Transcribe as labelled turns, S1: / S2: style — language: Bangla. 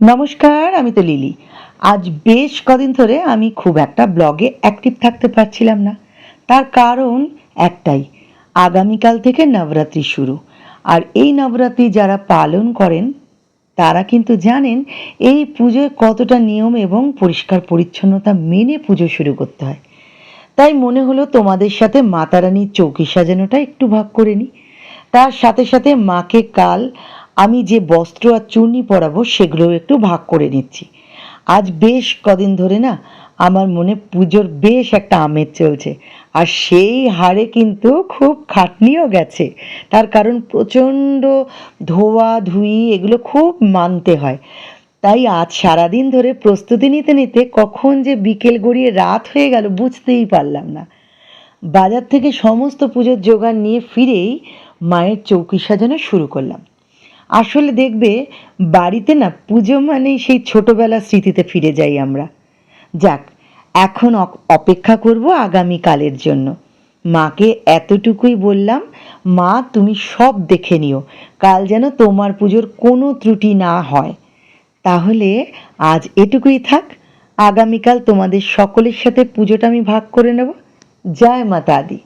S1: নমস্কার, আমি তো লিলি। আজ বেশ কদিন ধরে আমি খুব একটা ব্লগে অ্যাক্টিভ থাকতে পারছিলাম না। তার কারণ একটাই, আগামীকাল থেকে নবরাত্রি শুরু। আর এই নবরাত্রি যারা পালন করেন, তারা কিন্তু জানেন এই পুজোয় কতটা নিয়ম এবং পরিষ্কার পরিচ্ছন্নতা মেনে পুজো শুরু করতে হয়। তাই মনে হলো তোমাদের সাথে মাতা রানীর চৌকি সাজানোটা একটু ভাগ করে নিই। তার সাথে সাথে মাকে কাল আমি যে বস্ত্র আর চূর্ণি পরাবো, সেগুলোও একটু ভাগ করে নিচ্ছি। আজ বেশ কদিন ধরে না আমার মনে পুজোর বেশ একটা আমেজ চলছে। আর সেই হারে কিন্তু খুব খাটনিও গেছে। তার কারণ প্রচণ্ড ধোয়া, ধুই, এগুলো খুব মানতে হয়। তাই আজ সারাদিন ধরে প্রস্তুতি নিতে নিতে কখন যে বিকেল গড়িয়ে রাত হয়ে গেল বুঝতেই পারলাম না। বাজার থেকে সমস্ত পুজোর জোগাড় নিয়ে ফিরেই মায়ের চৌকি সাজানো শুরু করলাম। আসলে দেখবে, বাড়িতে না পুজো মানেই সেই ছোটবেলার স্মৃতিতে ফিরে যাই আমরা। যাক, এখন অপেক্ষা করব আগামী কালের জন্য। মাকে এতটুকুই বললাম, মা, তুমি সব দেখে নিও। কাল যেন তোমার পুজোর কোনো ত্রুটি না হয়। তাহলে আজ এটুকুই থাক। আগামীকাল তোমাদের সকলের সাথে পুজোটা আমি ভাগ করে নেব। জয় মাতা আদি